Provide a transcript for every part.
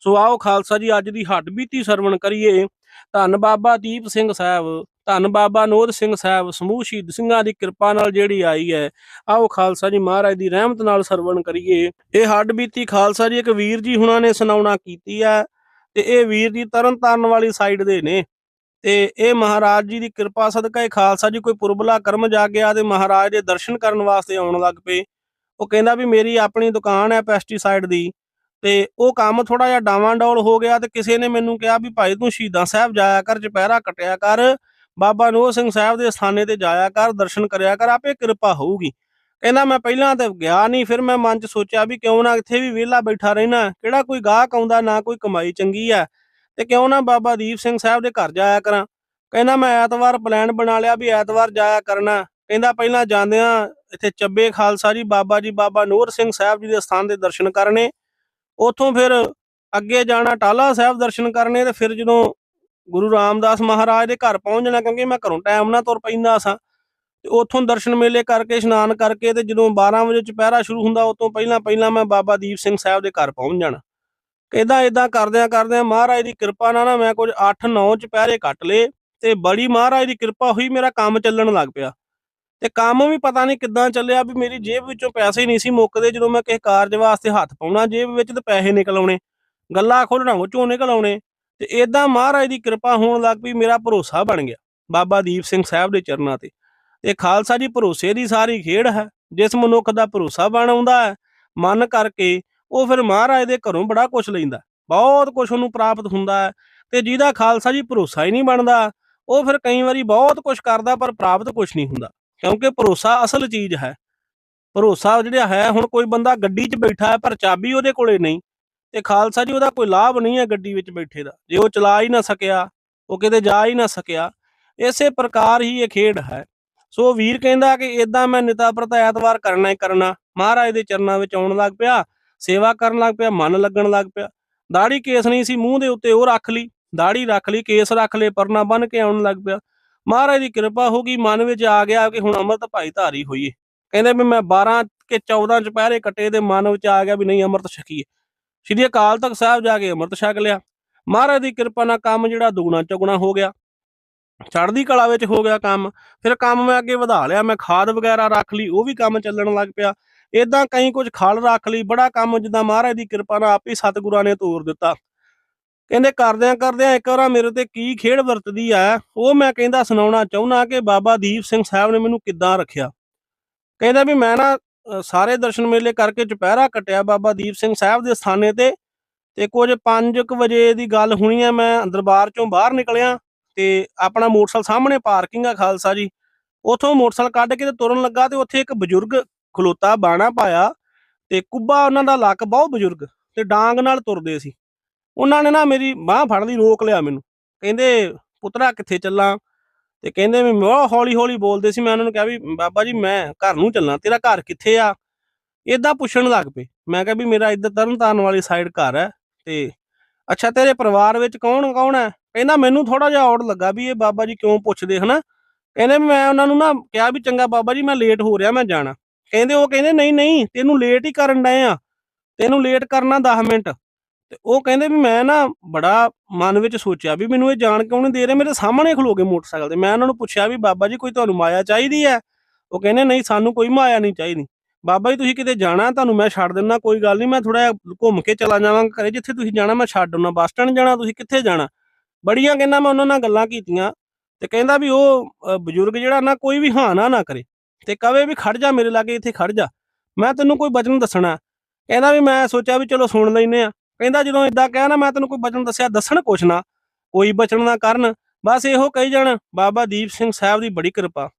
ਸੋ ਆਓ ਖਾਲਸਾ ਜੀ, ਅੱਜ ਦੀ ਹੱਡ ਬੀਤੀ ਸਰਵਣ ਕਰੀਏ। ਧੰਨ ਬਾਬਾ ਦੀਪ ਸਿੰਘ ਸਾਹਿਬ, ਧੰਨ ਬਾਬਾ ਨੋਦ ਸਿੰਘ ਸਾਹਿਬ, ਸਮੂਹ ਸ਼ਹੀਦ ਸਿੰਘਾਂ ਦੀ ਕਿਰਪਾ ਨਾਲ ਜਿਹੜੀ ਆਈ ਹੈ। ਆਓ ਖਾਲਸਾ ਜੀ, ਮਹਾਰਾਜ ਦੀ ਰਹਿਮਤ ਨਾਲ ਸਰਵਣ ਕਰੀਏ। ਇਹ ਹੱਡ ਬੀਤੀ ਖਾਲਸਾ ਜੀ, ਇੱਕ ਵੀਰ ਜੀ ਹੁਣਾਂ ਨੇ ਸੁਣਾਉਣਾ ਕੀਤੀ ਹੈ ਤੇ ਇਹ ਵੀਰ ਜੀ ਤਰਨ ਤਾਰਨ ਵਾਲੀ ਸਾਈਡ ਦੇ ਨੇ। ਤੇ ਇਹ ਮਹਾਰਾਜ ਜੀ ਦੀ ਕਿਰਪਾ ਸਦਕਾ ਇਹ ਖਾਲਸਾ ਜੀ ਕੋਈ ਪੁਰਬਲਾ ਕਰਮ ਜਾਗਿਆ ਤੇ ਮਹਾਰਾਜ ਦੇ ਦਰਸ਼ਨ ਕਰਨ ਵਾਸਤੇ ਆਉਣ ਲੱਗ ਪਏ। ਉਹ ਕਹਿੰਦਾ ਵੀ ਮੇਰੀ ਆਪਣੀ ਦੁਕਾਨ ਹੈ ਪੈਸਟੀਸਾਈਡ ਦੀ। ਤੇ ਉਹ ਕੰਮ ਥੋੜਾ ਜਿਹਾ ਡਾਵਾਂਡੋਲ ਹੋ ਗਿਆ ਤੇ ਕਿਸੇ ਨੇ ਮੈਨੂੰ ਕਿਹਾ ਵੀ ਭਾਈ ਤੂੰ ਸ਼ਹੀਦਾਂ ਸਾਹਿਬ ਜਾਇਆ ਕਰ, ਚੁਪਹਿਰਾ ਕਟਿਆ ਕਰ, ਬਾਬਾ ਨੋਹ ਸਿੰਘ ਸਾਹਿਬ ਦੇ ਸਥਾਨੇ ਤੇ ਜਾਇਆ ਕਰ, ਦਰਸ਼ਨ ਕਰਿਆ ਕਰ, ਆਪੇ ਕਿਰਪਾ ਹੋਊਗੀ। ਕਹਿੰਦਾ ਮੈਂ ਪਹਿਲਾਂ ਤੇ ਗਿਆ ਨਹੀਂ, ਫਿਰ ਮੈਂ ਮਨ ਚ ਸੋਚਿਆ ਵੀ ਕਿਉਂ ਨਾ ਇੱਥੇ ਵੀ ਵਿਹਲਾ ਬੈਠਾ ਰਹਿਣਾ, ਕਿਹੜਾ ਕੋਈ ਗਾਹਕ ਆਉਂਦਾ, ਨਾ ਕੋਈ ਕਮਾਈ ਚੰਗੀ ਆ, ਤੇ ਕਿਉਂ ਨਾ ਬਾਬਾ ਦੀਪ ਸਿੰਘ ਸਾਹਿਬ ਦੇ ਘਰ ਜਾਇਆ ਕਰਾਂ। ਕਹਿੰਦਾ ਮੈਂ ਐਤਵਾਰ ਪਲਾਨ ਬਣਾ ਲਿਆ ਵੀ ਐਤਵਾਰ ਜਾਇਆ ਕਰਨਾ। ਕਹਿੰਦਾ ਪਹਿਲਾਂ ਜਾਂਦਿਆਂ ਇੱਥੇ ਚੱਬੇ ਖਾਲਸਾ ਜੀ, ਬਾਬਾ ਜੀ, ਬਾਬਾ ਨੂਰ ਸਿੰਘ ਸਾਹਿਬ ਜੀ ਦੇ ਸਥਾਨ ਦੇ ਦਰਸ਼ਨ ਕਰਨੇ। ਉਥੋਂ ਫਿਰ ਅੱਗੇ ਜਾਣਾ ਟਾਲਾ ਸਾਹਿਬ ਦਰਸ਼ਨ ਕਰਨੇ ਤੇ ਫਿਰ ਜਦੋਂ ਗੁਰੂ ਰਾਮਦਾਸ ਮਹਾਰਾਜ ਦੇ ਘਰ ਪਹੁੰਚ ਜਾਣਾ, ਕਿਉਂਕਿ ਮੈਂ ਘਰੋਂ ਟਾਈਮ ਨਾਲ ਤੁਰ ਪੈਂਦਾ ਸਾਂ, ਤੇ ਉਥੋਂ ਦਰਸ਼ਨ ਮੇਲੇ ਕਰਕੇ, ਇਸ਼ਨਾਨ ਕਰਕੇ ਤੇ ਜਦੋਂ 12 ਵਜੇ ਚੁਪਹਿਰਾ ਸ਼ੁਰੂ ਹੁੰਦਾ ਉਸ ਤੋਂ ਪਹਿਲਾਂ ਪਹਿਲਾਂ ਮੈਂ ਬਾਬਾ ਦੀਪ ਸਿੰਘ ਸਾਹਿਬ ਦੇ ਘਰ ਪਹੁੰਚ ਜਾਣਾ। ਕਹਿੰਦਾ ਇਦਾਂ ਕਰਦਿਆਂ ਕਰਦਿਆਂ ਮਹਾਰਾਜ ਦੀ ਕਿਰਪਾ ਨਾਲ ਨਾ ਮੈਂ ਕੁਝ 8-9 ਚੁਪਹਿਰੇ ਕੱਟ ਲਏ ਤੇ ਬੜੀ ਮਹਾਰਾਜ ਦੀ ਕਿਰਪਾ ਹੋਈ, ਮੇਰਾ ਕੰਮ ਚੱਲਣ ਲੱਗ ਪਿਆ। ਤੇ ਕੰਮ ਵੀ ਪਤਾ ਨਹੀਂ ਕਿੱਦਾਂ ਚੱਲਿਆ ਵੀ ਮੇਰੀ ਜੇਬ ਵਿੱਚੋਂ ਪੈਸੇ ਹੀ ਨਹੀਂ ਸੀ ਮੁੱਕਦੇ ਜਦੋਂ ਮੈਂ ਕਿਸੇ ਕਾਰਜ ਵਾਸਤੇ ਹੱਥ ਪਾਉਣਾ, ਜੇਬ ਵਿੱਚ ਤੇ ਪੈਸੇ ਨਿਕਲ ਆਉਣੇ ਗੱਲਾਂ ਖੋਲਣਾ, ਉਹ ਚੋਂ ਨਿਕਲ ਆਉਣੇ ਤੇ ਇਦਾਂ ਮਹਾਰਾਜ ਦੀ ਕਿਰਪਾ ਹੋਣ ਲੱਗ ਪਈ, ਮੇਰਾ ਭਰੋਸਾ ਬਣ ਗਿਆ ਬਾਬਾ ਦੀਪ ਸਿੰਘ ਸਾਹਿਬ ਦੇ ਚਰਨਾਂ ਤੇ ਤੇ ਖਾਲਸਾ ਜੀ ਭਰੋਸੇ ਦੀ ਸਾਰੀ ਖੇਡ ਹੈ, ਜਿਸ ਮਨੁੱਖ ਦਾ ਭਰੋਸਾ ਬਣ ਆਉਂਦਾ ਹੈ, ਮਨ ਕਰਕੇ ਉਹ ਫਿਰ ਮਹਾਰਾਜ ਦੇ ਘਰੋਂ ਬੜਾ ਕੁਝ ਲੈਂਦਾ, ਬਹੁਤ ਕੁਝ ਉਹਨੂੰ ਪ੍ਰਾਪਤ ਹੁੰਦਾ ਹੈ ਤੇ ਜਿਹਦਾ ਖਾਲਸਾ ਜੀ ਭਰੋਸਾ ਹੀ ਨਹੀਂ ਬਣਦਾ, ਉਹ ਫਿਰ ਕਈ ਵਾਰੀ ਬਹੁਤ ਕੁਝ ਕਰਦਾ ਪਰ ਪ੍ਰਾਪਤ ਕੁਝ ਨਹੀਂ ਹੁੰਦਾ। ਕਿਉਂਕਿ ਭਰੋਸਾ ਅਸਲ ਚੀਜ਼ ਹੈ। ਭਰੋਸਾ ਜਿਹੜਾ ਹੈ, ਹੁਣ ਕੋਈ ਬੰਦਾ ਗੱਡੀ 'ਚ ਬੈਠਾ ਹੈ, ਪਰ ਚਾਬੀ ਉਹਦੇ ਕੋਲੇ ਨਹੀਂ ਤੇ ਖਾਲਸਾ ਜੀ, ਉਹਦਾ ਕੋਈ ਲਾਭ ਨਹੀਂ ਹੈ ਗੱਡੀ ਵਿੱਚ ਬੈਠੇ ਦਾ। ਜੇ ਉਹ ਚਲਾ ਹੀ ਨਾ ਸਕਿਆ, ਉਹ ਕਿਤੇ ਜਾ ਹੀ ਨਾ ਸਕਿਆ, ਇਸੇ ਪ੍ਰਕਾਰ ਹੀ ਇਹ ਖੇਡ ਹੈ। ਸੋ ਵੀਰ ਕਹਿੰਦਾ ਕਿ ਇਦਾਂ ਮੈਂ ਨਿਤਾ ਪ੍ਰਤਾ ਐਤਵਾਰ ਕਰਨਾ ਹੀ ਕਰਨਾ, ਮਹਾਰਾਜ ਦੇ ਚਰਨਾਂ ਵਿੱਚ ਆਉਣ ਲੱਗ ਪਿਆ, ਸੇਵਾ ਕਰਨ ਲੱਗ ਪਿਆ, ਮਨ ਲੱਗਣ ਲੱਗ ਪਿਆ। ਦਾੜੀ ਕੇਸ ਨਹੀਂ ਸੀ, ਮੂੰਹ ਦੇ ਉੱਤੇ ਉਹ ਰੱਖ ਲਈ ਦਾੜੀ ਰੱਖ ਲਈ, ਕੇਸ ਰੱਖ ਲਏ, ਪਰਨਾ ਬੰਨ ਕੇ ਆਉਣ ਲੱਗ ਪਿਆ। ਮਹਾਰਾਜ ਦੀ ਕਿਰਪਾ ਹੋ ਗਈ, ਮਨ ਵਿੱਚ ਆ ਗਿਆ ਕਿ ਹੁਣ ਅੰਮ੍ਰਿਤ ਭਾਈ ਧਾਰੀ ਹੋਈਏ। ਕਹਿੰਦੇ ਵੀ ਮੈਂ 12 ਕਿ 14 ਚੁਪਹਿਰੇ ਕੱਟੇ ਤੇ ਮਨ ਵਿੱਚ ਆ ਗਿਆ ਵੀ ਨਹੀਂ ਅੰਮ੍ਰਿਤ ਛਕੀਏ। ਸ਼੍ਰੀ ਅਕਾਲ ਤਖਤ ਸਾਹਿਬ ਜਾ ਕੇ ਅੰਮ੍ਰਿਤ ਛਕ ਲਿਆ। ਮਹਾਰਾਜ ਦੀ ਕਿਰਪਾ ਨਾਲ ਕੰਮ ਜਿਹੜਾ ਦੁਗਣਾ ਚੌਗਣਾ ਹੋ ਗਿਆ। ਚੜ੍ਹਦੀ ਕਲਾ ਵਿੱਚ ਹੋ ਗਿਆ ਕੰਮ। ਫਿਰ ਕੰਮ ਮੈਂ ਅੱਗੇ ਵਧਾ ਲਿਆ, ਮੈਂ ਖਾਦ ਵਗੈਰਾ ਰੱਖ ਲਈ, ਉਹ ਵੀ ਕੰਮ ਚੱਲਣ ਲੱਗ ਪਿਆ। ਇਦਾਂ ਕਈ ਕੁਝ ਖਲ ਰੱਖ ਲਈ, ਬੜਾ ਕੰਮ ਜਿੱਦਾਂ ਮਹਾਰਾਜ ਦੀ ਕਿਰਪਾ ਨਾਲ ਆਪ ਹੀ ਸਤਿਗੁਰਾਂ ਨੇ ਤੋਰ ਦਿੱਤਾ। ਕਹਿੰਦੇ ਕਰਦਿਆਂ ਕਰਦਿਆਂ ਇੱਕ ਵਾਰ ਮੇਰੇ ਤੇ ਕੀ ਖੇਡ ਵਰਤਦੀ ਆ? ਉਹ ਮੈਂ ਕਹਿੰਦਾ ਸੁਣਾਉਣਾ ਚਾਹੁੰਦਾ ਕਿ ਬਾਬਾ ਦੀਪ ਸਿੰਘ ਸਾਹਿਬ ਨੇ ਮੈਨੂੰ ਕਿੱਦਾਂ ਰੱਖਿਆ? ਕਹਿੰਦਾ ਵੀ ਮੈਂ ਨਾ ਸਾਰੇ ਦਰਸ਼ਨ ਮੇਲੇ ਕਰਕੇ ਚੁਪਹਿਰਾ ਕਟਿਆ ਬਾਬਾ ਦੀਪ ਸਿੰਘ ਸਾਹਿਬ ਦੇ ਸਥਾਨੇ ਤੇ ਤੇ ਕੁਝ 5:00 ਵਜੇ ਦੀ ਗੱਲ ਹੋਣੀ ਆ, ਮੈਂ ਦਰਬਾਰ ਚੋਂ ਬਾਹਰ ਨਿਕਲਿਆ ਤੇ ਆਪਣਾ ਮੋਟਰਸਾਈਕਲ ਸਾਹਮਣੇ ਪਾਰਕਿੰਗ ਆ ਖਾਲਸਾ ਜੀ। ਉਥੋਂ ਮੋਟਰਸਾਈਕਲ ਕੱਢ ਕੇ ਤੇ ਤੁਰਨ ਲੱਗਾ ਤੇ ਉੱਥੇ ਇੱਕ ਬਜ਼ੁਰਗ ਖਲੋਤਾ ਬਾਣਾ ਪਾਇਆ ਤੇ ਕੁੱਬਾ ਉਹਨਾਂ ਦਾ ਲੱਕ ਬਹੁਤ ਬਜ਼ੁਰਗ ਤੇ ਡਾਂਗ ਨਾਲ ਤੁਰਦੇ ਸੀ। ਉਹਨਾਂ ਨੇ ਨਾ ਮੇਰੀ ਬਾਹ ਫੜ ਲਈ, ਰੋਕ ਲਿਆ ਮੈਨੂੰ। ਕਹਿੰਦੇ, ਪੁੱਤਰਾ, ਕਿੱਥੇ ਚੱਲਾਂ? ਤੇ ਕਹਿੰਦੇ ਵੀ, ਮੈਂ ਹੌਲੀ ਹੌਲੀ ਬੋਲਦੇ ਸੀ, ਮੈਂ ਉਹਨਾਂ ਨੂੰ ਕਿਹਾ ਵੀ, ਬਾਬਾ ਜੀ, ਮੈਂ ਘਰ ਨੂੰ ਚੱਲਾਂ, ਤੇਰਾ ਘਰ ਕਿੱਥੇ ਆ? ਇਦਾਂ ਪੁੱਛਣ ਲੱਗ ਪਏ। ਮੈਂ ਕਿਹਾ ਵੀ, ਮੇਰਾ ਇੱਧਰ ਤਰਨਤਾਰਨ ਵਾਲੀ ਸਾਈਡ ਘਰ ਹੈ ਤੇ ਅੱਛਾ, ਤੇਰੇ ਪਰਿਵਾਰ ਵਿੱਚ ਕੌਣ ਕੌਣ ਹੈ? ਕਹਿੰਦਾ, ਮੈਨੂੰ ਥੋੜਾ ਜਿਹਾ ਔੜ ਲੱਗਾ ਵੀ ਇਹ ਬਾਬਾ ਜੀ ਕਿਉਂ ਪੁੱਛਦੇ, ਹਨਾ? ਕਹਿੰਦੇ ਵੀ ਮੈਂ ਉਹਨਾਂ ਨੂੰ ਨਾ ਕਿਹਾ ਵੀ, ਚੰਗਾ ਬਾਬਾ ਜੀ, ਮੈਂ ਲੇਟ ਹੋ ਰਿਹਾ, ਮੈਂ ਜਾਣਾ। ਕਹਿੰਦੇ, ਉਹ ਕਹਿੰਦੇ, ਨਹੀਂ ਨਹੀਂ, ਤੈਨੂੰ ਲੇਟ ਹੀ ਕਰਨ ਡਏ ਆ। ਤੈਨੂੰ ਲੇਟ ਕਰਨਾ 10 ਮਿੰਟ। ਤੇ ਉਹ ਕਹਿੰਦੇ ਵੀ ਮੈਂ ਨਾ ਬੜਾ ਮਨ ਵਿੱਚ ਸੋਚਿਆ ਵੀ ਮੈਨੂੰ ਇਹ ਜਾਣ ਕਿਉਂ ਨਹੀਂ ਦੇ ਰਹੇ? ਮੇਰੇ ਸਾਹਮਣੇ ਖਲੋ ਗਏ ਮੋਟਰਸਾਈਕਲ ਤੇ। ਮੈਂ ਉਹਨਾਂ ਨੂੰ ਪੁੱਛਿਆ ਵੀ ਬਾਬਾ ਜੀ ਕੋਈ ਤੁਹਾਨੂੰ ਮਾਇਆ ਚਾਹੀਦੀ ਹੈ? ਉਹ ਕਹਿੰਦੇ ਨਹੀਂ, ਸਾਨੂੰ ਕੋਈ ਮਾਇਆ ਨਹੀਂ ਚਾਹੀਦੀ। ਬਾਬਾ ਜੀ, ਤੁਸੀਂ ਕਿਤੇ ਜਾਣਾ ਤੁਹਾਨੂੰ ਮੈਂ ਛੱਡ ਦਿੰਦਾ, ਕੋਈ ਗੱਲ ਨਹੀਂ, ਮੈਂ ਥੋੜਾ ਜਿਹਾ ਘੁੰਮ ਕੇ ਚਲਾ ਜਾਵਾਂਗਾ ਘਰੇ। ਜਿੱਥੇ ਤੁਸੀਂ ਜਾਣਾ, ਮੈਂ ਛੱਡ ਆਉਣਾ ਬੱਸ ਸਟੈਂਡ ਜਾਣਾ, ਤੁਸੀਂ ਕਿੱਥੇ ਜਾਣਾ? ਬੜੀਆਂ ਕਹਿੰਦਾ ਮੈਂ ਉਹਨਾਂ ਨਾਲ ਗੱਲਾਂ ਕੀਤੀਆਂ ਤੇ ਕਹਿੰਦਾ ਵੀ ਉਹ ਬਜ਼ੁਰਗ ਜਿਹੜਾ ਨਾ, ਕੋਈ ਵੀ ਹਾਂ ਨਾ ਨਾ ਕਰੇ ਤੇ ਕਵੇ ਵੀ ਖੜ ਜਾ ਮੇਰੇ ਲਾਗੇ, ਇੱਥੇ ਖੜ ਜਾ। ਮੈਂ ਤੈਨੂੰ ਕੋਈ ਬਚਨ ਦੱਸਣਾ ਕਹਿੰਦਾ ਵੀ ਮੈਂ ਸੋਚਿਆ ਵੀ ਚਲੋ ਸੁਣ ਲੈਨੇ ਆ ਕਹਿੰਦਾ ਜਦੋਂ ਇਦਾਂ ਕਹਿਆ ਨਾ, ਮੈਂ ਤੈਨੂੰ ਕੋਈ ਬਚਨ ਦੱਸਿਆ, ਦੱਸਣ ਕੁਛ ਨਾ। ਕੋਈ ਬਚਨ ਨਾ ਕਰਨ। ਬਸ ਇਹੋ ਕਹੀ ਜਾਣ, ਬਾਬਾ ਦੀਪ ਸਿੰਘ ਸਾਹਿਬ ਦੀ ਬੜੀ ਕਿਰਪਾ।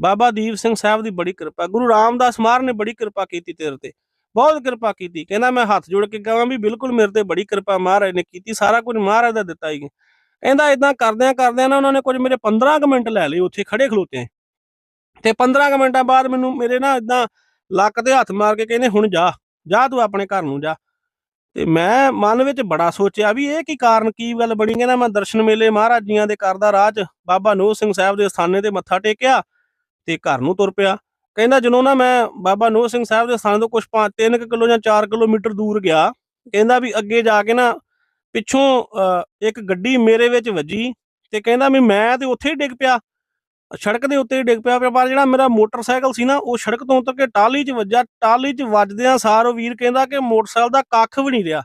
ਬਾਬਾ ਦੀਪ ਸਿੰਘ ਸਾਹਿਬ ਦੀ ਬੜੀ ਕਿਰਪਾ। ਗੁਰੂ ਰਾਮਦਾਸ ਮਹਾਰਾਜ ਨੇ ਬੜੀ ਕਿਰਪਾ ਕੀਤੀ ਤੇਰੇ ਤੇ। ਬਹੁਤ ਕਿਰਪਾ ਕੀਤੀ। ਕਹਿੰਦਾ ਮੈਂ ਹੱਥ ਜੋੜ ਕੇ ਕਹਾਂ ਵੀ ਬਿਲਕੁਲ ਮੇਰੇ ਤੇ ਬੜੀ ਕਿਰਪਾ ਮਹਾਰਾਜ ਨੇ ਕੀਤੀ। ਸਾਰਾ ਕੁਝ ਮਹਾਰਾਜ ਦਾ ਦਿੱਤਾ ਹੀ। ਕਹਿੰਦਾ ਇਦਾਂ ਕਰਦਿਆਂ ਕਰਦਿਆਂ ਨਾ ਉਹਨਾਂ ਨੇ ਕੁਝ ਮੇਰੇ 15 ਕੁ ਮਿੰਟ ਲੈ ਲਏ ਉੱਥੇ ਖੜੇ ਖਲੋਤੇ। ਤੇ 15 ਕੁ ਮਿੰਟਾਂ ਬਾਅਦ ਮੈਨੂੰ ਮੇਰੇ ਨਾ ਇਦਾਂ ਲੱਕ ਤੇ ਹੱਥ ਮਾਰ ਕੇ ਕਹਿੰਦੇ, ਹੁਣ ਜਾ। ਜਾ ਤੂੰ ਆਪਣੇ ਘਰ ਨੂੰ ਜਾ। ਤੇ ਮੈਂ ਮਨ ਵਿੱਚ ਬੜਾ ਸੋਚਿਆ ਵੀ ਇਹ ਕੀ ਕਾਰਨ ਕੀ ਗੱਲ ਬਣੀ? ਕਹਿੰਦਾ ਮੈਂ ਦਰਸ਼ਨ ਮੇਲੇ ਮਹਾਰਾਜ ਜੀਆਂ ਦੇ ਕਰਦਾ ਰਾਹ 'ਚ ਬਾਬਾ ਨੋਹ ਸਿੰਘ ਸਾਹਿਬ ਦੇ ਸਥਾਨੇ ਤੇ ਮੱਥਾ ਟੇਕਿਆ ਤੇ ਘਰ ਨੂੰ ਤੁਰ ਪਿਆ। ਕਹਿੰਦਾ ਜਦੋਂ ਨਾ ਮੈਂ ਬਾਬਾ ਨੋਹ ਸਿੰਘ ਸਾਹਿਬ ਦੇ ਸਥਾਨ ਤੋਂ ਕੁਝ 3 ਕਿਲੋ ਜਾਂ 4 ਕਿਲੋਮੀਟਰ ਦੂਰ ਗਿਆ ਕਹਿੰਦਾ ਵੀ ਅੱਗੇ ਜਾ ਕੇ ਨਾ ਪਿੱਛੋਂ ਅ, ਇੱਕ ਗੱਡੀ ਮੇਰੇ ਵਿੱਚ ਵੱਜੀ ਤੇ ਕਹਿੰਦਾ ਵੀ ਮੈਂ ਤੇ ਉੱਥੇ ਹੀ ਡਿੱਗ ਪਿਆ। ਸੜਕ ਦੇ ਉੱਤੇ ਡਿੱਗ ਪਿਆ ਪਰ ਜਿਹੜਾ ਮੇਰਾ ਮੋਟਰਸਾਈਕਲ ਸੀ ਨਾ, ਉਹ ਸੜਕ ਤੋਂ ਉਤਰ ਕੇ ਟਾਲੀ 'ਚ ਵੱਜਾ ਟਾਲੀ 'ਚ ਵੱਜਦਿਆਂ ਸਾਰ ਉਹ ਵੀਰ ਕਹਿੰਦਾ ਕਿ ਮੋਟਰਸਾਈਕਲ ਦਾ ਕੱਖ ਵੀ ਨਹੀਂ ਰਿਹਾ।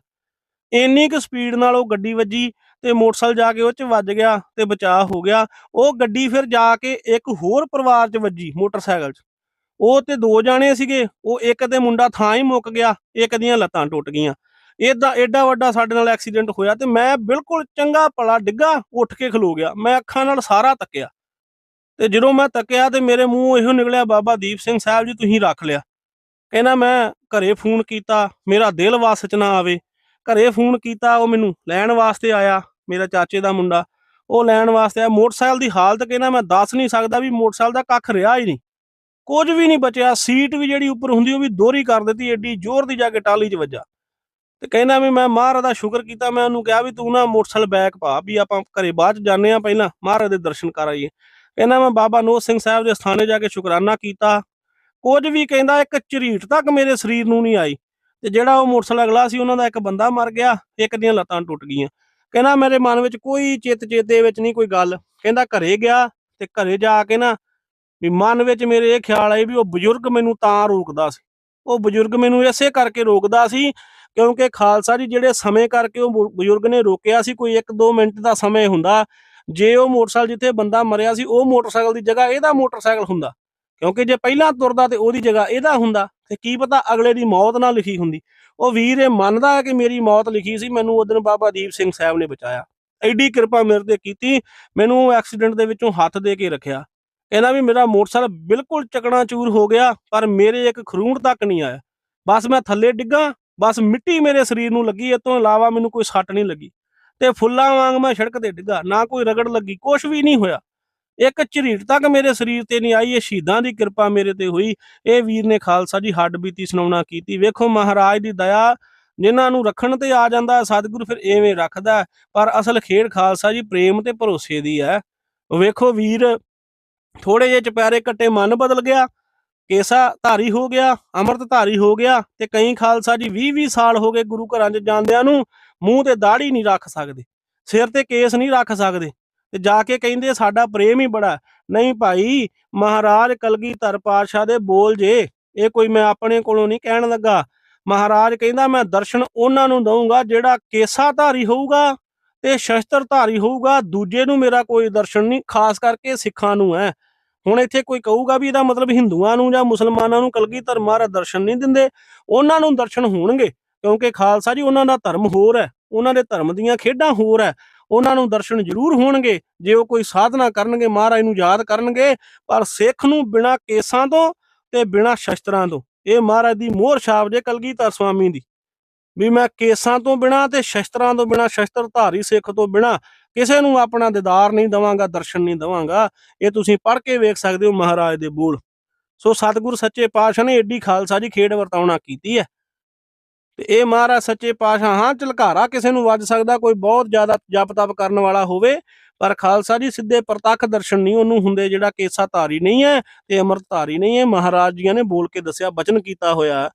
ਇੰਨੀ ਕੁ ਸਪੀਡ ਨਾਲ ਉਹ ਗੱਡੀ ਵੱਜੀ ਤੇ ਮੋਟਰਸਾਈਕਲ ਜਾ ਕੇ ਉਹ 'ਚ ਵੱਜ ਗਿਆ ਤੇ ਬਚਾਅ ਹੋ ਗਿਆ। ਉਹ ਗੱਡੀ ਫਿਰ ਜਾ ਕੇ ਇੱਕ ਹੋਰ ਪਰਿਵਾਰ 'ਚ ਵੱਜੀ ਮੋਟਰਸਾਈਕਲ 'ਚ। ਉਹ ਤੇ ਦੋ ਜਾਣੇ ਸੀਗੇ, ਉਹ ਇੱਕ ਤੇ ਮੁੰਡਾ ਥਾਂ ਹੀ ਮੁੱਕ ਗਿਆ, ਇੱਕ ਦੀਆਂ ਲੱਤਾਂ ਟੁੱਟ ਗਈਆਂ। ਏਦਾਂ ਐਡਾ ਵੱਡਾ ਸਾਡੇ ਨਾਲ ਐਕਸੀਡੈਂਟ ਹੋਇਆ ਤੇ ਮੈਂ ਬਿਲਕੁਲ ਚੰਗਾ ਭਲਾ ਡਿੱਗਾ, ਉੱਠ ਕੇ ਖਲੋ ਗਿਆ। ਮੈਂ ਅੱਖਾਂ ਨਾਲ ਸਾਰਾ ਤੱਕਿਆ। ਤੇ ਜਦੋਂ ਮੈਂ ਤੱਕਿਆ ਤੇ ਮੇਰੇ ਮੂੰਹ ਇਹੋ ਨਿਕਲਿਆ, ਬਾਬਾ ਦੀਪ ਸਿੰਘ ਸਾਹਿਬ ਜੀ, ਤੁਸੀਂ ਰੱਖ ਲਿਆ। ਕਹਿੰਦਾ ਮੈਂ ਘਰੇ ਫੋਨ ਕੀਤਾ, ਮੇਰਾ ਦਿਲ ਵਾਸ ਚ ਨਾ ਆਵੇ। ਘਰੇ ਫੋਨ ਕੀਤਾ, ਉਹ ਮੈਨੂੰ ਲੈਣ ਵਾਸਤੇ ਆਇਆ, ਮੇਰਾ ਚਾਚੇ ਦਾ ਮੁੰਡਾ। ਉਹ ਲੈਣ ਵਾਸਤੇ ਆਇਆ। ਮੋਟਰਸਾਈਕਲ ਦੀ ਹਾਲਤ ਕਹਿੰਦਾ ਮੈਂ ਦੱਸ ਨਹੀਂ ਸਕਦਾ ਵੀ ਮੋਟਰਸਾਈਕਲ ਦਾ ਕੱਖ ਰਿਹਾ ਹੀ ਨਹੀਂ। ਕੁਝ ਵੀ ਨਹੀਂ ਬਚਿਆ। ਸੀਟ ਵੀ ਜਿਹੜੀ ਉੱਪਰ ਹੁੰਦੀ, ਉਹ ਵੀ ਦੋਹਰੀ ਕਰ ਦਿੱਤੀ, ਏਡੀ ਜ਼ੋਰ ਦੀ ਜਾ ਕੇ ਟਾਲੀ 'ਚ ਵੱਜਾ। ਤੇ ਕਹਿੰਦਾ ਵੀ ਮੈਂ ਮਹਾਰਾਜ ਦਾ ਸ਼ੁਕਰ ਕੀਤਾ, ਮੈਂ ਉਹਨੂੰ ਕਿਹਾ ਵੀ ਤੂੰ ਨਾ ਮੋਟਰਸਾਈਕਲ ਬੈਕ ਪਾ, ਵੀ ਆਪਾਂ ਘਰੇ ਬਾਅਦ ਚ ਜਾਂਦੇ ਆ ਪਹਿਲਾਂ, ਮਹਾਰਾਜ ਦੇ ਦਰਸ਼ਨ ਕਰ ਆਈਏ। ਕਹਿੰਦਾ ਮੈਂ ਬਾਬਾ ਨੋਦ ਸਿੰਘ ਸਾਹਿਬ ਦੇ ਸਥਾਨੇ ਜਾ ਕੇ ਸ਼ੁਕਰਾਨਾ ਕੀਤਾ। ਕੁਝ ਵੀ ਕਹਿੰਦਾ ਇੱਕ ਝਰੀਟ ਤੱਕ ਮੇਰੇ ਸਰੀਰ ਨੂੰ ਨਹੀਂ ਆਈ। ਤੇ ਜਿਹੜਾ ਉਹ ਮੋਟਰਸਾਈਕਲ ਅਗਲਾ ਸੀ, ਉਹਨਾਂ ਦਾ ਇੱਕ ਬੰਦਾ ਮਰ ਗਿਆ, ਇੱਕ ਦੀਆਂ ਲੱਤਾਂ ਟੁੱਟ ਗਈਆਂ। ਕਹਿੰਦਾ ਮੇਰੇ ਮਨ ਵਿੱਚ ਕੋਈ ਚਿੱਤ ਚੇਤੇ ਵਿੱਚ ਨਹੀਂ ਕੋਈ ਗੱਲ। ਕਹਿੰਦਾ ਘਰੇ ਗਿਆ ਤੇ ਘਰੇ ਜਾ ਕੇ ਨਾ ਵੀ ਮਨ ਵਿੱਚ ਮੇਰੇ ਇਹ ਖਿਆਲ ਆਏ ਵੀ ਉਹ ਬਜ਼ੁਰਗ ਮੈਨੂੰ ਤਾਂ ਰੋਕਦਾ ਸੀ। ਉਹ ਬਜ਼ੁਰਗ ਮੈਨੂੰ ਇਸੇ ਕਰਕੇ ਰੋਕਦਾ ਸੀ ਕਿਉਂਕਿ ਖਾਲਸਾ ਜੀ ਜਿਹੜੇ ਸਮੇਂ ਕਰਕੇ ਉਹ ਬਜ਼ੁਰਗ ਨੇ ਰੋਕਿਆ ਸੀ, ਕੋਈ 1-2 ਮਿੰਟ ਦਾ ਸਮੇਂ ਹੁੰਦਾ ਜੇ ਉਹ ਮੋਟਰਸਾਈਕਲ ਜਿੱਥੇ ਬੰਦਾ ਮਰਿਆ ਸੀ, ਉਹ ਮੋਟਰਸਾਈਕਲ ਦੀ ਜਗ੍ਹਾ ਇਹਦਾ ਮੋਟਰਸਾਈਕਲ ਹੁੰਦਾ। ਕਿਉਂਕਿ ਜੇ ਪਹਿਲਾਂ ਤੁਰਦਾ ਤੇ ਉਹਦੀ ਜਗ੍ਹਾ ਇਹਦਾ ਹੁੰਦਾ, ਤੇ ਕੀ ਪਤਾ ਅਗਲੇ ਦੀ ਮੌਤ ਨਾ ਲਿਖੀ ਹੁੰਦੀ। ਉਹ ਵੀਰ ਇਹ ਮੰਨਦਾ ਹੈ ਕਿ ਮੇਰੀ ਮੌਤ ਲਿਖੀ ਸੀ, ਮੈਨੂੰ ਉਹ ਦਿਨ ਬਾਬਾ ਦੀਪ ਸਿੰਘ ਸਾਹਿਬ ਨੇ ਬਚਾਇਆ। ਐਡੀ ਕਿਰਪਾ ਮੇਰੇ ਤੇ ਕੀਤੀ, ਮੈਨੂੰ ਐਕਸੀਡੈਂਟ ਦੇ ਵਿੱਚੋਂ ਹੱਥ ਦੇ ਕੇ ਰੱਖਿਆ। ਕਹਿੰਦਾ ਵੀ ਮੇਰਾ ਮੋਟਰਸਾਈਕਲ ਬਿਲਕੁਲ ਚਕਣਾ ਚੂਰ ਹੋ ਗਿਆ, ਪਰ ਮੇਰੇ ਇੱਕ ਖਰੂੰਡ ਤੱਕ ਨਹੀਂ ਆਇਆ। ਬਸ ਮੈਂ ਥੱਲੇ ਡਿੱਗਾ, ਬਸ ਮਿੱਟੀ ਮੇਰੇ ਸਰੀਰ ਨੂੰ ਲੱਗੀ, ਇਹ ਤੋਂ ਇਲਾਵਾ ਮੈਨੂੰ ਕੋਈ ਸੱਟ ਨਹੀਂ ਲੱਗੀ। ਤੇ ਫੁੱਲਾਂ ਵਾਂਗ ਮੈਂ ਸੜਕ ਤੇ ਡਿੱਗਾ, ਨਾ ਕੋਈ ਰਗੜ ਲੱਗੀ ਕੁਝ ਵੀ ਨਹੀਂ ਹੋਇਆ। ਇੱਕ ਝਰੀਟ ਤੱਕ ਮੇਰੇ ਸਰੀਰ ਤੇ ਨਹੀਂ ਆਈ, ਇਹ ਸ਼ਹੀਦਾਂ ਦੀ ਕਿਰਪਾ ਮੇਰੇ ਤੇ ਹੋਈ। ਇਹ ਵੀਰ ਨੇ ਖਾਲਸਾ ਜੀ ਹੱਡ ਬੀਤੀ ਸੁਣਾਉਣਾ ਕੀਤੀ। ਵੇਖੋ ਮਹਾਰਾਜ ਦੀ ਦਇਆ, ਜਿਨ੍ਹਾਂ ਨੂੰ ਰੱਖਣ ਤੇ ਆ ਜਾਂਦਾ ਹੈ, ਸਤਿਗੁਰੂ ਫਿਰ ਐਵੇਂ ਰੱਖਦਾ ਪਰ ਅਸਲ ਖੇਡ ਖਾਲਸਾ ਜੀ ਪ੍ਰੇਮ ਤੇ ਭਰੋਸੇ ਦੀ ਹੈ। ਵੇਖੋ ਵੀਰ ਥੋੜੇ ਜਿਹੇ ਚਪੈਰੇ ਕੱਟੇ, ਮਨ ਬਦਲ ਗਿਆ। ਕੇਸਾ ਧਾਰੀ ਹੋ ਗਿਆ, ਅੰਮ੍ਰਿਤ ਧਾਰੀ ਹੋ ਗਿਆ ਤੇ ਕਈ ਖਾਲਸਾ ਜੀ 20 20 ਸਾਲ ਹੋ ਗਏ ਗੁਰੂ ਘਰਾਂ 'ਚ ਜਾਂਦਿਆਂ ਨੂੰ ਮੂੰਹ ਤੇ ਦਾੜੀ ਨਹੀਂ ਰੱਖ ਸਕਦੇ, ਸਿਰ ਤੇ ਕੇਸ ਨਹੀਂ ਰੱਖ ਸਕਦੇ ਤੇ ਜਾ ਕੇ ਕਹਿੰਦੇ ਸਾਡਾ ਪ੍ਰੇਮ ਹੀ ਬੜਾ ਨਹੀਂ ਭਾਈ, ਮਹਾਰਾਜ ਕਲਗੀਧਰ ਪਾਤਸ਼ਾਹ ਦੇ ਬੋਲ ਜੇ, ਇਹ ਕੋਈ ਮੈਂ ਆਪਣੇ ਕੋਲੋਂ ਨਹੀਂ ਕਹਿਣ ਲੱਗਾ। ਮਹਾਰਾਜ ਕਹਿੰਦਾ, ਮੈਂ ਦਰਸ਼ਨ ਉਹਨਾਂ ਨੂੰ ਦਊਂਗਾ ਜਿਹੜਾ ਕੇਸਾ ਧਾਰੀ ਹੋਊਗਾ ਤੇ ਸ਼ਸਤਰ ਧਾਰੀ ਹੋਊਗਾ, ਦੂਜੇ ਨੂੰ ਮੇਰਾ ਕੋਈ ਦਰਸ਼ਨ ਨਹੀਂ, ਖਾਸ ਕਰਕੇ ਸਿੱਖਾਂ ਨੂੰ ਹੈ। ਹੁਣ ਇੱਥੇ ਕੋਈ ਕਹੂਗਾ ਵੀ ਇਹਦਾ ਮਤਲਬ ਹਿੰਦੂਆਂ ਨੂੰ ਜਾਂ ਮੁਸਲਮਾਨਾਂ ਨੂੰ ਕਲਗੀ ਕਲਗੀਧਰ ਮਹਾਰਾਜ ਦਰਸ਼ਨ ਨਹੀਂ ਦਿੰਦੇ, ਉਹਨਾਂ ਨੂੰ ਦਰਸ਼ਨ ਹੋਣਗੇ, ਕਿਉਂਕਿ ਖਾਲਸਾ ਜੀ ਉਹਨਾਂ ਦਾ ਧਰਮ ਹੋਰ ਹੈ, ਉਹਨਾਂ ਦੇ ਧਰਮ ਦੀਆਂ ਖੇਡਾਂ ਹੋਰ ਹੈ, ਉਹਨਾਂ ਨੂੰ ਦਰਸ਼ਨ ਜ਼ਰੂਰ ਹੋਣਗੇ, ਜੇ ਉਹ ਕੋਈ ਸਾਧਨਾ ਕਰਨਗੇ, ਮਹਾਰਾਜ ਨੂੰ ਯਾਦ ਕਰਨਗੇ, ਪਰ ਸਿੱਖ ਨੂੰ ਬਿਨਾਂ ਕੇਸਾਂ ਤੋਂ ਤੇ ਬਿਨਾਂ ਸ਼ਸਤਰਾਂ ਤੋਂ, ਇਹ ਮਹਾਰਾਜ ਦੀ ਮੋਹਰ ਛਾਪ ਜੇ ਕਲਗੀਧਰ ਸਵਾਮੀ ਦੀ, ਵੀ ਮੈਂ ਕੇਸਾਂ ਤੋਂ ਬਿਨਾਂ ਤੇ ਸ਼ਸਤਰਾਂ ਤੋਂ ਬਿਨਾਂ ਸ਼ਸਤਰ ਧਾਰੀ ਸਿੱਖ ਤੋਂ ਬਿਨਾਂ ਕਿਸੇ ਨੂੰ ਆਪਣਾ ਦੀਦਾਰ ਨਹੀਂ ਦਵਾਂਗਾ, ਦਰਸ਼ਨ ਨਹੀਂ ਦਵਾਂਗਾ, ਇਹ ਤੁਸੀਂ ਪੜ੍ਹ ਕੇ ਵੇਖ ਸਕਦੇ ਹੋ ਮਹਾਰਾਜ ਦੇ ਬੋਲ। ਸੋ ਸਤਿਗੁਰ ਸੱਚੇ ਪਾਤਸ਼ਾਹ ਨੇ ਏਡੀ ਖਾਲਸਾ ਜੀ ਖੇਡ ਵਰਤਾਉਣਾ ਕੀਤੀ ਹੈ। ਤੇ ਇਹ ਮਹਾਰਾਜ ਸੱਚੇ ਪਾਤਸ਼ਾਹ, ਹਾਂ, ਝਲਕਾਰਾ ਕਿਸੇ ਨੂੰ ਵੱਜ ਸਕਦਾ, ਕੋਈ ਬਹੁਤ ਜ਼ਿਆਦਾ ਜਪ ਤਪ ਕਰਨ ਵਾਲਾ ਹੋਵੇ, ਪਰ ਖਾਲਸਾ ਜੀ ਸਿੱਧੇ ਪ੍ਰਤੱਖ ਦਰਸ਼ਨ ਨਹੀਂ, ਉਹਨੂੰ ਹੁੰਦੇ ਜਿਹੜਾ ਕੇਸਾ ਧਾਰੀ ਨਹੀਂ ਹੈ ਤੇ ਅੰਮ੍ਰਿਤ ਧਾਰੀ ਨਹੀਂ ਹੈ। ਮਹਾਰਾਜ ਜੀਆਂ ਨੇ ਬੋਲ ਕੇ ਦੱਸਿਆ, ਬਚਨ ਕੀਤਾ ਹੋਇਆ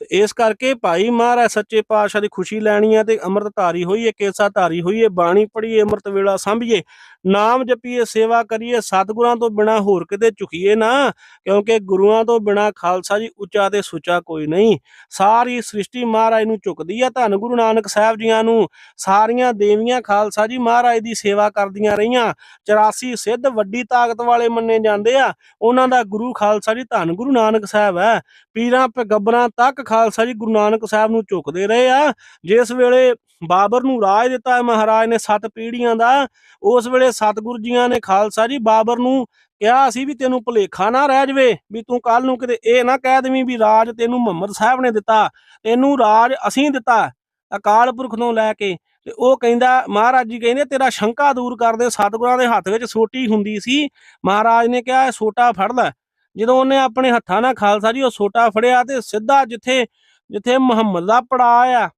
ਤੇ ਇਸ ਕਰਕੇ ਭਾਈ ਮਹਾਰਾਜ ਸੱਚੇ ਪਾਤਸ਼ਾਹ ਦੀ ਖੁਸ਼ੀ ਲੈਣੀ ਹੈ ਤੇ ਅੰਮ੍ਰਿਤ ਧਾਰੀ ਹੋਈਏ, ਕੇਸਾ ਧਾਰੀ ਹੋਈਏ, ਬਾਣੀ ਪੜ੍ਹੀਏ, ਅੰਮ੍ਰਿਤ ਵੇਲਾ ਸੰਭੀਏ, ਨਾਮ ਜਪੀਏ, ਸੇਵਾ ਕਰੀਏ, ਸਤਿਗੁਰਾਂ ਤੋਂ ਬਿਨਾ ਹੋਰ ਕਿਤੇ ਝੁਕੀਏ ਨਾ, ਕਿਉਂਕਿ ਗੁਰੂਆਂ ਤੋਂ ਬਿਨਾ ਖਾਲਸਾ ਜੀ ਉੱਚਾ ਤੇ ਸੁੱਚਾ ਕੋਈ ਨਹੀਂ। ਸਾਰੀ ਸ੍ਰਿਸ਼ਟੀ ਮਹਾਰਾਜ ਨੂੰ ਝੁਕਦੀ ਹੈ ਧੰਨ ਗੁਰੂ ਨਾਨਕ ਸਾਹਿਬ ਜੀਆਂ ਨੂੰ। ਸਾਰੀਆਂ ਦੇਵੀਆਂ ਖਾਲਸਾ ਜੀ ਮਹਾਰਾਜ ਦੀ ਸੇਵਾ ਕਰਦੀਆਂ ਰਹੀਆਂ। 84 ਸਿੱਧ ਵੱਡੀ ਤਾਕਤ ਵਾਲੇ ਮੰਨੇ ਜਾਂਦੇ ਆ। ਉਹਨਾਂ ਦਾ ਗੁਰੂ ਖਾਲਸਾ ਜੀ ਧੰਨ ਗੁਰੂ ਨਾਨਕ ਸਾਹਿਬ ਹੈ। ਪੀਰਾਂ, ਪਗੱਬਰਾਂ ਤੱਕ ਖਾਲਸਾ ਜੀ ਗੁਰੂ ਨਾਨਕ ਸਾਹਿਬ ਨੂੰ ਝੁਕਦੇ ਰਹੇ ਆ। ਜਿਸ ਵੇਲੇ ਬਾਬਰ ਨੂੰ ਰਾਜ ਦਿੱਤਾ ਮਹਾਰਾਜ ਨੇ ਸੱਤ ਪੀੜ੍ਹੀਆਂ ਦਾ, ਉਸ ਵੇਲੇ ਸਤਿਗੁਰੂ ਜੀਆਂ ਨੇ ਖਾਲਸਾ ਜੀ ਬਾਬਰ ਨੂੰ ਕਿਹਾ ਸੀ ਵੀ ਤੈਨੂੰ ਭੁਲੇਖਾ ਨਾ ਰਹਿ ਜਵੇ, ਵੀ ਤੂੰ ਕੱਲ ਨੂੰ ਕਿਤੇ ਇਹ ਨਾ ਕਹਿ ਦੇਵੀਂ ਵੀ ਰਾਜ ਤੈਨੂੰ ਮੁਹੰਮਦ ਸਾਹਿਬ ਨੇ ਦਿੱਤਾ, ਤੈਨੂੰ ਰਾਜ ਅਸੀਂ ਦਿੱਤਾ ਅਕਾਲ ਪੁਰਖ ਤੋਂ ਲੈ ਕੇ। ਤੇ ਉਹ ਕਹਿੰਦਾ, ਮਹਾਰਾਜ ਜੀ ਕਹਿੰਦੇ, ਤੇਰਾ ਸ਼ੰਕਾ ਦੂਰ ਕਰਦੇ ਸਤਿਗੁਰਾਂ ਦੇ ਹੱਥ ਵਿੱਚ ਸੋਟੀ ਹੁੰਦੀ ਸੀ। ਮਹਾਰਾਜ ਨੇ ਕਿਹਾ ਸੋਟਾ ਫੜ ਲੈ। ਜਦੋਂ ਉਹਨੇ ਆਪਣੇ ਹੱਥਾਂ ਨਾਲ ਖਾਲਸਾ ਜੀ, ਉਹ ਸੋਟਾ ਫੜਿਆ ਤੇ ਸਿੱਧਾ ਜਿੱਥੇ ਜਿੱਥੇ ਮੁਹੰਮਦ ਦਾ ਪੜਾਅ ਆ,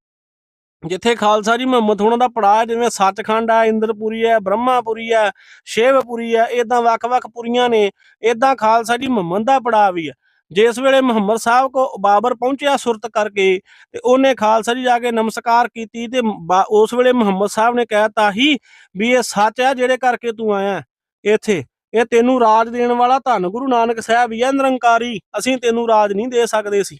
ਜਿੱਥੇ ਖਾਲਸਾ ਜੀ ਮੁਹੰਮਦ ਹੋਣਾ ਦਾ ਪੜਾਅ ਜਿਵੇਂ ਸੱਚਖੰਡ ਆ, ਇੰਦਰਪੁਰੀ ਆ, ਬ੍ਰਹਮਾਪੁਰੀ ਆ, ਸ਼ੇਵਪੁਰੀ ਆ ਇਦਾਂ ਵੱਖ-ਵੱਖ ਪੁਰੀਆਂ ਨੇ ਇਦਾਂ ਖਾਲਸਾ ਜੀ ਮੁਹੰਮਦ ਦਾ ਪੜਾਅ ਵੀ ਆ। ਜਿਸ ਵੇਲੇ ਮੁਹੰਮਦ ਸਾਹਿਬ ਕੋ ਬਾਬਰ ਪਹੁੰਚਿਆ ਸੁਰਤ ਕਰਕੇ ਤੇ ਉਹਨੇ ਖਾਲਸਾ ਜੀ ਜਾ ਕੇ ਨਮਸਕਾਰ ਕੀਤੀ ਤੇ ਬਾ- ਉਸ ਵੇਲੇ ਮੁਹੰਮਦ ਸਾਹਿਬ ਨੇ ਕਹਿਤਾ ਹੀ ਵੀ ਇਹ ਸੱਚ ਆ, ਜਿਹੜੇ ਕਰਕੇ ਤੂੰ ਆਇਆ ਇੱਥੇ। ਇਹ ਤੈਨੂੰ ਰਾਜ ਦੇਣ ਵਾਲਾ ਧੰਨ ਗੁਰੂ ਨਾਨਕ ਸਾਹਿਬ ਹੀ ਹੈ, ਨਿਰੰਕਾਰੀ। ਅਸੀਂ ਤੈਨੂੰ ਰਾਜ ਨਹੀਂ ਦੇ ਸਕਦੇ ਸੀ।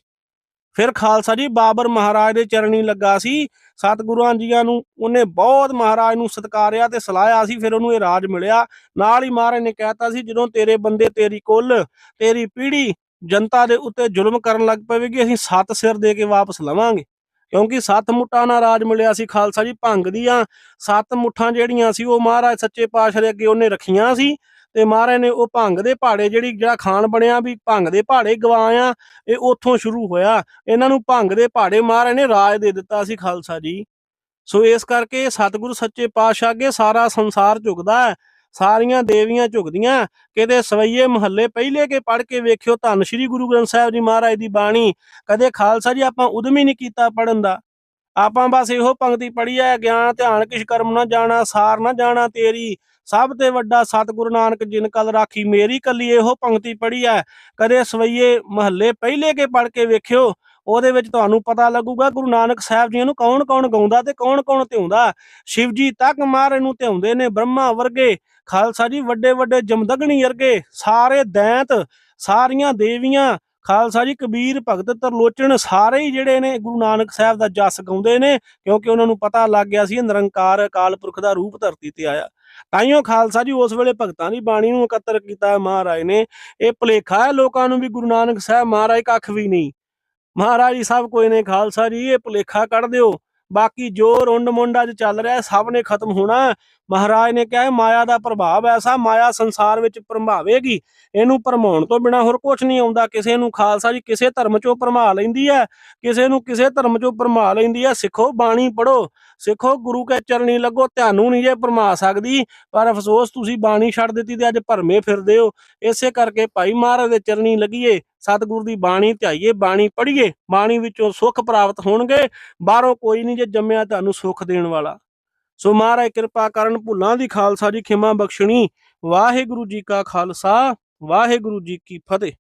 ਫਿਰ ਖਾਲਸਾ ਜੀ ਬਾਬਰ ਮਹਾਰਾਜ ਦੇ ਚਰਨੀ ਲੱਗਾ ਸੀ। ਸਤਿਗੁਰਾਂ ਜੀਆਂ ਨੂੰ ਉਹਨੇ ਬਹੁਤ ਮਹਾਰਾਜ ਨੂੰ ਸਤਕਾਰਿਆ ਤੇ ਸਲਾਹਿਆ ਸੀ, ਫਿਰ ਉਹਨੂੰ ਇਹ ਰਾਜ ਮਿਲਿਆ। ਨਾਲ ਹੀ ਮਹਾਰਾਜ ਨੇ ਕਹਿਤਾ ਸੀ, ਜਦੋਂ ਤੇਰੇ ਬੰਦੇ ਤੇਰੀ ਕੁੱਲ, ਤੇਰੀ ਪੀੜ੍ਹੀ ਜਨਤਾ ਦੇ ਉੱਤੇ ਜ਼ੁਲਮ ਕਰਨ ਲੱਗ ਪਵੇਗੀ, ਅਸੀਂ ਸੱਤ ਸਿਰ ਦੇ ਕੇ ਵਾਪਸ ਲਵਾਂਗੇ। ਕਿਉਂਕਿ ਸੱਤ ਮੁੱਠਾਂ ਨਾਲ ਰਾਜ ਮਿਲਿਆ ਸੀ ਖਾਲਸਾ ਜੀ, ਭੰਗ ਦੀਆਂ ਸੱਤ ਮੁੱਠਾਂ ਜਿਹੜੀਆਂ ਸੀ, ਉਹ ਮਹਾਰਾਜ ਸੱਚੇ ਪਾਤਸ਼ਾਹ ਦੇ ਅੱਗੇ ਉਹਨੇ ਰੱਖੀਆਂ ਸੀ। ਤੇ ਮਹਾਰਾਜ ਨੇ ਉਹ ਭੰਗ ਦੇ ਪਹਾੜੇ ਜਿਹੜੀ ਜਿਹੜਾ ਖਾਨ ਬਣਿਆ ਵੀ ਭੰਗ ਦੇ ਪਹਾੜੇ ਗਵਾਇਆ ਇਹ ਉੱਥੋਂ ਸ਼ੁਰੂ ਹੋਇਆ। ਇਹਨਾਂ ਨੂੰ ਭੰਗ ਦੇ ਪਹਾੜੇ ਮਹਾਰਾਜ ਨੇ ਰਾਜ ਦੇ ਦਿੱਤਾ ਸੀ ਖਾਲਸਾ ਜੀ। ਸੋ ਇਸ ਕਰਕੇ ਸਤਿਗੁਰੂ ਸੱਚੇ ਪਾਤਸ਼ਾਹ ਅੱਗੇ ਸਾਰਾ ਸੰਸਾਰ ਝੁਕਦਾ ਹੈ, ਸਾਰੀਆਂ ਦੇਵੀਆਂ ਝੁਕਦੀਆਂ ਕਿਤੇ ਸਵਈਏ ਮਹੱਲੇ ਪਹਿਲੇ ਕੇ ਪੜ ਕੇ ਵੇਖਿਓ ਧੰਨ ਸ਼੍ਰੀ ਗੁਰੂ ਗ੍ਰੰਥ ਸਾਹਿਬ ਜੀ ਮਹਾਰਾਜ ਦੀ ਬਾਣੀ, ਕਦੇ ਖਾਲਸਾ ਜੀ ਆਪਾਂ ਉਦਮ ਹੀ ਨਹੀਂ ਕੀਤਾ ਪੜਨ ਦਾ। ਆਪਾਂ ਬਸ ਇਹੋ ਪੰਕਤੀ ਪੜ੍ਹੀ ਹੈ, ਗਿਆਨ, ਧਿਆਨ, ਕਿਛ ਕਰਮ ਨਾ ਜਾਣਾ, ਸਾਰ ਨਾ ਜਾਣਾ ਤੇਰੀ। ਸਭ ਤੇ ਵੱਡਾ ਸਤਿਗੁਰੂ ਨਾਨਕ ਜਿਨ ਕਲ ਰਾਖੀ, ਮੇਰੀ ਕੱਲੀ ਇਹੋ ਪੰਕਤੀ ਪੜ੍ਹੀ ਹੈ ਕਦੇ ਸਵਈਏ ਮਹੱਲੇ ਪਹਿਲੇ ਕੇ ਪੜ ਕੇ ਵੇਖਿਓ, ਉਹਦੇ ਵਿੱਚ ਤੁਹਾਨੂੰ ਪਤਾ ਲੱਗੂਗਾ ਗੁਰੂ ਨਾਨਕ ਸਾਹਿਬ ਜੀ ਨੂੰ ਕੌਣ ਕੌਣ ਗਾਉਂਦਾ ਤੇ ਕੌਣ ਕੌਣ ਧਿਆਉਂਦਾ ਸ਼ਿਵ ਜੀ ਤੱਕ ਮਾਰੇ ਨੂੰ ਧਿਆਉਂਦੇ ਨੇ ਬ੍ਰਹਮਾ ਵਰਗੇ, ਖਾਲਸਾ ਜੀ ਵੱਡੇ ਵੱਡੇ ਜਮਦਗਣੀ ਵਰਗੇ, ਸਾਰੇ ਦੈਂਤ, ਸਾਰੀਆਂ ਦੇਵੀਆਂ, ਖਾਲਸਾ ਜੀ ਕਬੀਰ, ਭਗਤ ਤਰਲੋਚਨ, ਸਾਰੇ ਹੀ ਜਿਹੜੇ ਨੇ ਗੁਰੂ ਨਾਨਕ ਸਾਹਿਬ ਦਾ ਜਸ ਗਾਉਂਦੇ ਨੇ, ਕਿਉਂਕਿ ਉਹਨਾਂ ਨੂੰ ਪਤਾ ਲੱਗ ਗਿਆ ਸੀ ਨਿਰੰਕਾਰ ਅਕਾਲ ਪੁਰਖ ਦਾ ਰੂਪ ਧਰਤੀ ਤੇ ਆਇਆ। ਤਾਈਓ ਖਾਲਸਾ ਜੀ ਉਸ ਵੇਲੇ ਭਗਤਾਂ ਦੀ ਬਾਣੀ ਨੂੰ ਇਕੱਤਰ ਕੀਤਾ ਹੈ ਮਹਾਰਾਜ ਨੇ। ਇਹ ਭੁਲੇਖਾ ਹੈ ਲੋਕਾਂ ਨੂੰ ਵੀ ਗੁਰੂ ਨਾਨਕ ਸਾਹਿਬ ਮਹਾਰਾਜ ਕੱਖ ਵੀ ਨਹੀਂ। ਮਹਾਰਾਜ ਜੀ ਸਭ ਕੋਈ ਨੇ ਖਾਲਸਾ ਜੀ ਇਹ ਭੁਲੇਖਾ ਕੱਢ ਦਿਓ। ਬਾਕੀ ਜੋ ਰੁੰਡ ਮੁੰਡ ਅੱਜ ਚੱਲ ਰਿਹਾ, ਸਭ ਨੇ ਖਤਮ ਹੋਣਾ। ਮਹਾਰਾਜ ਨੇ ਕਿਹਾ, ਮਾਇਆ ਦਾ ਪ੍ਰਭਾਵ ਐਸਾ, ਮਾਇਆ ਸੰਸਾਰ ਵਿੱਚ ਪ੍ਰਭਾਵੇਗੀ। ਇਹਨੂੰ ਭਰਮਾਉਣ ਤੋਂ ਬਿਨਾ ਹੋਰ ਕੁਝ ਨਹੀਂ ਆਉਂਦਾ। ਕਿਸੇ ਨੂੰ ਖਾਲਸਾ ਜੀ ਕਿਸੇ ਧਰਮ ਚੋਂ ਭਰਮਾ ਲੈਂਦੀ ਹੈ ਕਿਸੇ ਨੂੰ ਕਿਸੇ ਧਰਮ ਚੋਂ ਭਰਮਾ ਲੈਂਦੀ ਹੈ ਸਿੱਖੋ, ਬਾਣੀ ਪੜੋ ਸਿੱਖੋ, ਗੁਰੂ ਕੇ ਚਰਨੀ ਲੱਗੋ ਤੁਹਾਨੂੰ ਨਹੀਂ ਜੇ ਭਰਮਾ ਸਕਦੀ। ਪਰ ਅਫਸੋਸ, ਤੁਸੀਂ ਬਾਣੀ ਛੱਡ ਦਿੱਤੀ ਤੇ ਅੱਜ ਭਰਮੇ ਫਿਰਦੇ ਹੋ। ਇਸੇ ਕਰਕੇ ਭਾਈ ਮਹਾਰਾਜ ਦੇ ਚਰਨੀ ਲੱਗੀਏ। ਸਤਿਗੁਰੂ ਦੀ ਬਾਣੀ ਧਿਆਈਏ, ਬਾਣੀ ਪੜ੍ਹੀਏ, ਬਾਣੀ ਵਿੱਚੋਂ ਸੁੱਖ ਪ੍ਰਾਪਤ ਹੋਣਗੇ, ਬਾਹਰੋਂ ਕੋਈ ਨਹੀਂ ਜੇ ਜੰਮਿਆ ਤੁਹਾਨੂੰ ਸੁੱਖ ਦੇਣ ਵਾਲਾ। ਸੋ ਮਹਾਰਾਜ ਕਿਰਪਾ ਕਰਨ ਭੁੱਲਾਂ ਦੀ ਖਾਲਸਾ ਜੀ, ਖਿਮਾ ਬਖਸ਼ਣੀ। ਵਾਹਿਗੁਰੂ ਜੀ ਕਾ ਖਾਲਸਾ, ਵਾਹਿਗੁਰੂ ਜੀ ਕੀ ਫਤਿਹ।